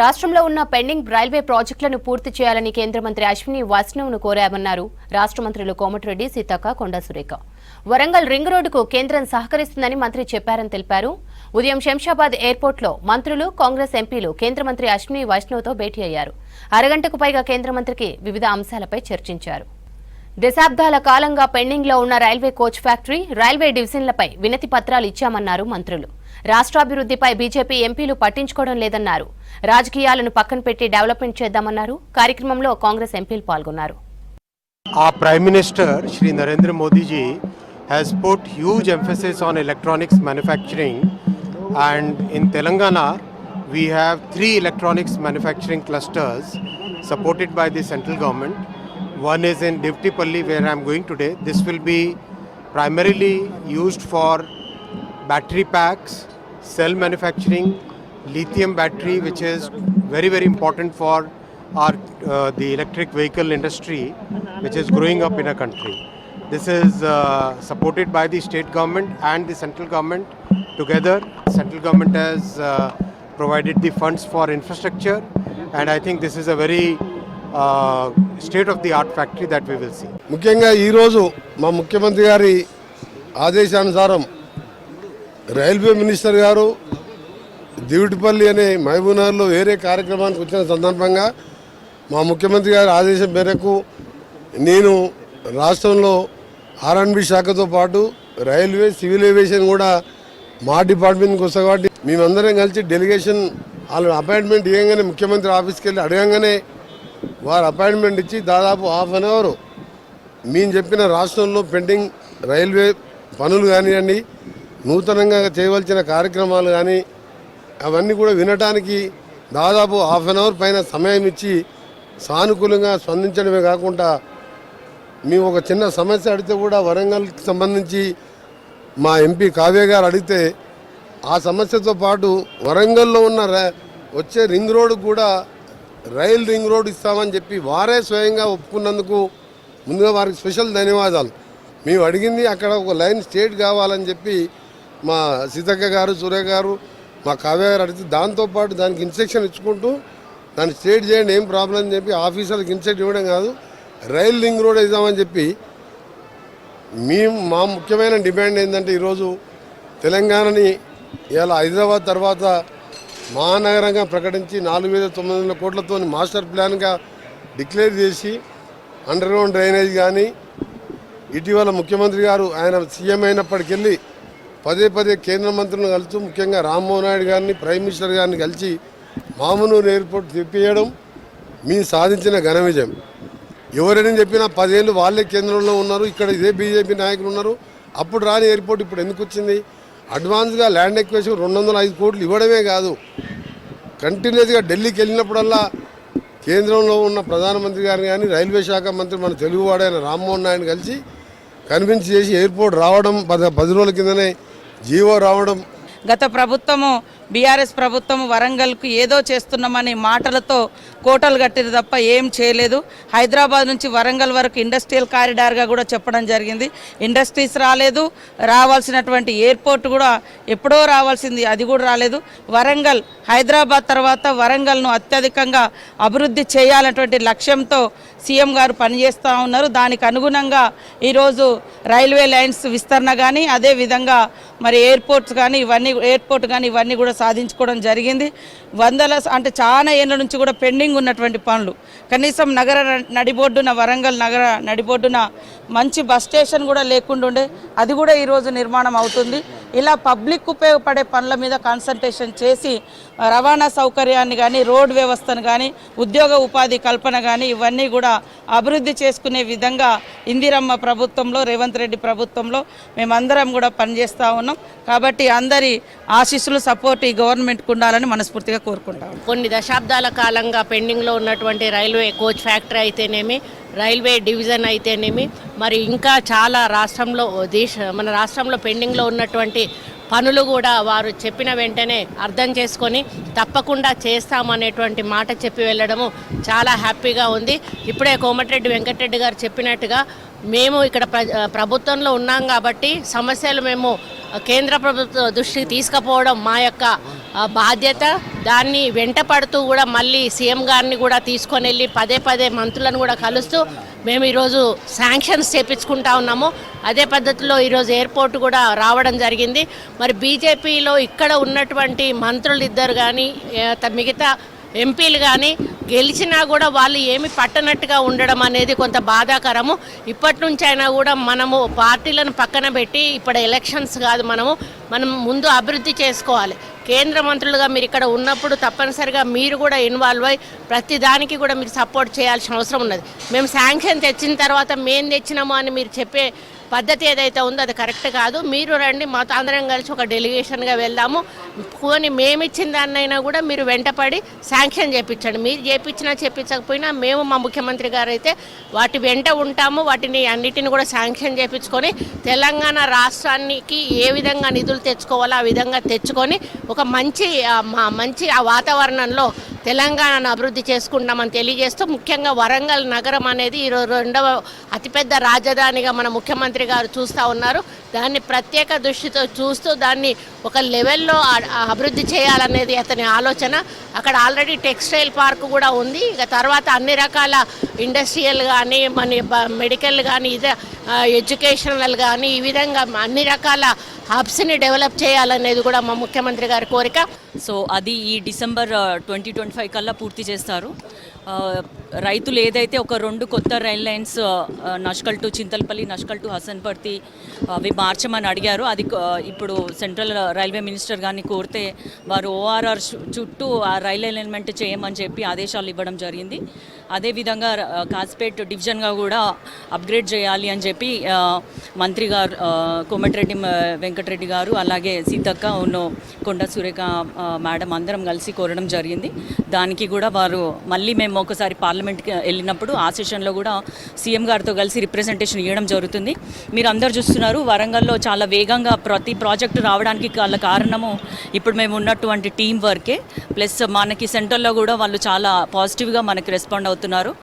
రాష్ట్రంలో ఉన్న pending railway ప్రాజెక్టులను పూర్తి చేయాలని కేంద్ర మంత్రి అశ్విని వైష్ణవ్ను కోరామన్నారు. రాష్ట్ర మంత్రులు కోమటిరెడ్డి సీతక్క కొండా సురేఖ. వరంగల్ రింగ్ రోడ్డుకు కేంద్రం సహకరిస్తుందని మంత్రి చెప్పారని తెలిపారు. ఉదయం శంషాబాద్ ఎయిర్పోర్ట్లో మంత్రులు కాంగ్రెస్ ఎంపీలు కేంద్ర మంత్రి అశ్విని వైష్ణవ్తో భేటీ అయ్యారు. అరగంటకు పైగా కేంద్ర మంత్రికి వివిధ అంశాలపై చర్చించారు. దశాబ్దాల కాలంగా పెండింగ్లో ఉన్న రైల్వే కోచ్ ఫ్యాక్టరీ రైల్వే డివిజన్లపై వినతి పత్రాలు ఇచ్చామన్నారు మంత్రులు. రాష్ట్రాభివృద్దిపై బీజేపీ ఎంపీలు పట్టించుకోవడం లేదన్నారు. రాజకీయాలను పక్కన పెట్టి డెవలప్మెంట్ చేద్దామన్నారు. కార్యక్రమంలో కాంగ్రెస్ ఎంపీలు పాల్గొన్నారు. ఆ prime minister Shri Narendra Modiji has put huge emphasis on electronics manufacturing and in Telangana we have three electronics manufacturing clusters supported by the central government one is in Diptipalli where I'm going today this will be primarily used for battery packs cell manufacturing, lithium battery which is very very important for our uh, the electric vehicle industry which is growing up in our country this is uh, supported by the state government and the central government together central government has uh, provided the funds for infrastructure and i think this is a very uh, state of the art factory that we will see ముఖ్యంగా ఈరోజు మా ముఖ్యమంత్రి గారి ఆదేశానుసారం railway minister గారు దివిటిపల్లి అనే మహబూబ్నగర్లో వేరే కార్యక్రమానికి వచ్చిన సందర్భంగా మా ముఖ్యమంత్రి గారి ఆదేశం మేరకు నేను రాష్ట్రంలో ఆర్ఎన్బి శాఖతో పాటు రైల్వే సివిల్ ఏవియేషన్ కూడా మా డిపార్ట్మెంట్కి వస్తాయి కాబట్టి మేమందరం కలిసి డెలిగేషన్ వాళ్ళు అపాయింట్మెంట్ ఇవ్వగానే ముఖ్యమంత్రి ఆఫీస్కి వెళ్ళి అడగంగానే వారు అపాయింట్మెంట్ ఇచ్చి దాదాపు హాఫ్ అన్ అవర్. మేము చెప్పిన రాష్ట్రంలో పెండింగ్ రైల్వే పనులు కానివ్వండి నూతనంగా చేయవలసిన కార్యక్రమాలు కానీ అవన్నీ కూడా వినటానికి దాదాపు హాఫ్ అన్ అవర్ పైన సమయం ఇచ్చి సానుకూలంగా స్పందించడమే కాకుండా మేము ఒక చిన్న సమస్య అడిగితే కూడా వరంగల్కి సంబంధించి మా ఎంపీ కావ్య గారు అడిగితే ఆ సమస్యతో పాటు వరంగల్లో ఉన్న ర- వచ్చే రింగ్ రోడ్ కూడా రైల్ రింగ్ రోడ్ ఇస్తామని చెప్పి వారే స్వయంగా ఒప్పుకున్నందుకు ముందుగా వారికి స్పెషల్ ధన్యవాదాలు. మేము అడిగింది అక్కడ ఒక లైన్ స్టేట్ కావాలని చెప్పి మా సీతక్క గారు సూర్య గారు మా కావ్య గారు అడిగితే దాంతోపాటు దానికి ఇన్స్ట్రక్షన్ ఇచ్చుకుంటూ దాన్ని స్టేట్ చేయండి ఏం ప్రాబ్లం అని చెప్పి ఆఫీసర్లకు ఇన్స్ట్రక్ట్ ఇవ్వడం కాదు రైల్ లింక్ రోడ్ ఇద్దామని చెప్పి మేము మా ముఖ్యమైన డిమాండ్ ఏంటంటే ఈరోజు తెలంగాణని ఇలా హైదరాబాద్ తర్వాత మహానగరంగా ప్రకటించి నాలుగు వేల తొమ్మిది వందల కోట్లతో మాస్టర్ ప్లాన్గా డిక్లేర్ చేసి అండర్గ్రౌండ్ డ్రైనేజ్ కానీ ఇటీవల ముఖ్యమంత్రి గారు ఆయన సీఎం అయినప్పటికెళ్ళి పదే పదే కేంద్ర మంత్రులను కలుస్తూ ముఖ్యంగా రామ్మోహన్ నాయుడు గారిని ప్రైమ్ మినిస్టర్ గారిని కలిసి మామూనూరు ఎయిర్పోర్ట్ తెప్పియడం మీ సాధించిన ఘన విజయం. ఎవరైనా చెప్పినా పదేళ్ళు వాళ్ళే కేంద్రంలో ఉన్నారు ఇక్కడ ఇదే బీజేపీ నాయకులు ఉన్నారు అప్పుడు రాని ఎయిర్పోర్ట్ ఇప్పుడు ఎందుకు వచ్చింది? అడ్వాన్స్గా ల్యాండ్ ఎక్వేషన్ రెండు వందల ఐదు కోట్లు ఇవ్వడమే కాదు. కంటిన్యూస్గా ఢిల్లీకి వెళ్ళినప్పుడల్లా కేంద్రంలో ఉన్న ప్రధానమంత్రి గారిని కానీ రైల్వే శాఖ మంత్రి మన తెలుగువాడైన రామ్మోహన్ నాయుడు కలిసి కన్విన్స్ చేసి ఎయిర్పోర్ట్ రావడం పది పది రోజుల కిందనే జీవో రావడం గత ప్రభుత్వము బీఆర్ఎస్ ప్రభుత్వము వరంగల్కు ఏదో చేస్తున్నామనే మాటలతో కోటలు కట్టిరు తప్ప ఏం చేయలేదు. హైదరాబాద్ నుంచి వరంగల్ వరకు ఇండస్ట్రియల్ కారిడార్గా కూడా చెప్పడం జరిగింది. ఇండస్ట్రీస్ రాలేదు. రావాల్సినటువంటి ఎయిర్పోర్ట్ కూడా ఎప్పుడో రావాల్సింది అది కూడా రాలేదు. వరంగల్ హైదరాబాద్ తర్వాత వరంగల్ను అత్యధికంగా అభివృద్ధి చేయాలన్నటువంటి లక్ష్యంతో సీఎం గారు పనిచేస్తూ ఉన్నారు. దానికి అనుగుణంగా ఈరోజు రైల్వే లైన్స్ విస్తరణ కానీ అదేవిధంగా మరి ఎయిర్పోర్ట్స్ కానీ ఇవన్నీ ఎయిర్పోర్ట్ కానీ ఇవన్నీ కూడా సాధించుకోవడం జరిగింది. వందల అంటే చాలా ఏళ్ళ నుంచి కూడా పెండింగ్ ఉన్నటువంటి పనులు. కనీసం నగర నడిబొడ్డున వరంగల్ నగర నడిబొడ్డున మంచి బస్ స్టేషన్ కూడా లేకుండా ఉండే. అది కూడా ఈరోజు నిర్మాణం అవుతుంది. ఇలా పబ్లిక్ ఉపయోగపడే పనుల మీద కాన్సన్ట్రేషన్ చేసి రవాణా సౌకర్యాన్ని కానీ రోడ్ వ్యవస్థను కానీ ఉద్యోగ ఉపాధి కల్పన కానీ ఇవన్నీ కూడా అభివృద్ధి చేసుకునే విధంగా ఇందిరమ్మ ప్రభుత్వంలో రేవంత్ రెడ్డి ప్రభుత్వంలో మేమందరం కూడా పనిచేస్తూ ఉన్నాం. కాబట్టి అందరి ఆశీస్సులు సపోర్ట్ ఈ గవర్నమెంట్కి ఉండాలని మనస్ఫూర్తిగా కోరుకుంటాం. కొన్ని దశాబ్దాల కాలంగా పెండింగ్లో ఉన్నటువంటి రైల్వే కోచ్ ఫ్యాక్టరీ అయితేనేమి రైల్వే డివిజన్ అయితేనేమి మరి ఇంకా చాలా రాష్ట్రంలో దేశ మన రాష్ట్రంలో పెండింగ్లో ఉన్నటువంటి పనులు కూడా వారు చెప్పిన వెంటనే అర్థం చేసుకొని తప్పకుండా చేస్తామనేటువంటి మాట చెప్పి వెళ్ళడము చాలా హ్యాపీగా ఉంది. ఇప్పుడే కోమటిరెడ్డి వెంకటరెడ్డి గారు చెప్పినట్టుగా మేము ఇక్కడ ప్ర- ప్రభుత్వంలో ఉన్నాం కాబట్టి సమస్యలు మేము కేంద్ర ప్రభుత్వ దృష్టికి తీసుకుపోవడం మా యొక్క బాధ్యత దాన్ని వెంట పడుతూ కూడా మళ్ళీ సీఎం గారిని కూడా తీసుకొని వెళ్ళి పదే పదే మంత్రులను కూడా కలుస్తూ మేము ఈరోజు శాంక్షన్స్ చేపించుకుంటా ఉన్నాము. అదే పద్ధతిలో ఈరోజు ఎయిర్పోర్ట్ కూడా రావడం జరిగింది. మరి బీజేపీలో ఇక్కడ ఉన్నటువంటి మంత్రులు ఇద్దరు కానీ మిగతా ఎంపీలు కానీ గెలిచినా కూడా వాళ్ళు ఏమి పట్టనట్టుగా ఉండడం అనేది కొంత బాధాకరము. ఇప్పటి నుంచి అయినా కూడా మనము పార్టీలను పక్కన పెట్టి ఇప్పుడు ఎలక్షన్స్ కాదు మనము మనం ముందు అభివృద్ధి చేసుకోవాలి. కేంద్ర మంత్రులుగా మీరు ఇక్కడ ఉన్నప్పుడు తప్పనిసరిగా మీరు కూడా ఇన్వాల్వ్ అయ్యి ప్రతి దానికి కూడా మీరు సపోర్ట్ చేయాల్సిన అవసరం ఉన్నది. మేము శాంక్షన్ తెచ్చిన తర్వాత మేము తెచ్చినామా అని మీరు చెప్పే పద్ధతి ఏదైతే ఉందో అది కరెక్ట్ కాదు. మీరు రండి మాతో అందరం కలిసి ఒక డెలిగేషన్గా వెళ్దాము. పోని మేమిచ్చిన దాన్నైనా కూడా మీరు వెంటపడి శాంక్షన్ చేయించండి మీరు చేయించినా చేయించకపోయినా మేము మా ముఖ్యమంత్రి గారు అయితే వాటి వెంట ఉంటాము. వాటిని అన్నిటిని కూడా శాంక్షన్ చేయించుకొని తెలంగాణ రాష్ట్రానికి ఏ విధంగా నిధులు తెచ్చుకోవాలో ఆ విధంగా తెచ్చుకొని ఒక మంచి మా- మంచి ఆ వాతావరణంలో తెలంగాణను అభివృద్ధి చేసుకుంటామని తెలియజేస్తూ ముఖ్యంగా వరంగల్ నగరం అనేది ఈరోజు రెండవ అతిపెద్ద రాజధానిగా మన ముఖ్యమంత్రి గారు చూస్తూ ఉన్నారు. దాన్ని ప్రత్యేక దృష్టితో చూస్తూ దాన్ని ఒక లెవెల్లో అభివృద్ధి చేయాలనేది అతని ఆలోచన. అక్కడ ఆల్రెడీ టెక్స్టైల్ పార్క్ కూడా ఉంది. ఇక తర్వాత అన్ని రకాల ఇండస్ట్రియల్ కానీ మన మెడికల్ కానీ ఇదే ఎడ్యుకేషనల్ కానీ ఈ విధంగా అన్ని రకాల హబ్స్ని డెవలప్ చేయాలనేది కూడా మా ముఖ్యమంత్రి గారి కోరిక. సో అది ఈ డిసెంబర్ ట్వంటీ ట్వంటీ ఫైవ్ కల్లా పూర్తి చేస్తారు. రైతులు ఏదైతే ఒక రెండు కొత్త rail lines Nashkal to Chintalpalli Nashkal to Hasanparthi అవి మార్చమని అడిగారు. అది ఇప్పుడు సెంట్రల్ రైల్వే మినిస్టర్ గారిని కోరితే వారు ఓఆర్ఆర్ చుట్టూ ఆ రైల్ అలైన్మెంట్ చేయమని చెప్పి ఆదేశాలు ఇవ్వడం జరిగింది. అదేవిధంగా కాస్పేట్ డివిజన్గా కూడా అప్గ్రేడ్ చేయాలి అని చెప్పి మంత్రి గారు కోమటిరెడ్డి వెంకటరెడ్డి గారు అలాగే సీతక్క ఉన్న కొండ సురేఖ మేడం అందరం కలిసి కోరడం జరిగింది. దానికి కూడా వారు మళ్ళీ మేము ఒకసారి పార్లమెంట్కి వెళ్ళినప్పుడు ఆ సెషన్లో కూడా సీఎం గారితో కలిసి రిప్రజెంటేషన్ ఇవ్వడం జరుగుతుంది. మీరు అందరు చూస్తున్నారు వరంగల్లో చాలా వేగంగా ప్రతి ప్రాజెక్టు రావడానికి గల కారణము ఇప్పుడు మేము ఉన్నటువంటి టీం వర్కే. ప్లస్ మనకి సెంటర్లో కూడా వాళ్ళు చాలా పాజిటివ్గా మనకి రెస్పాండ్ అవుతున్నారు.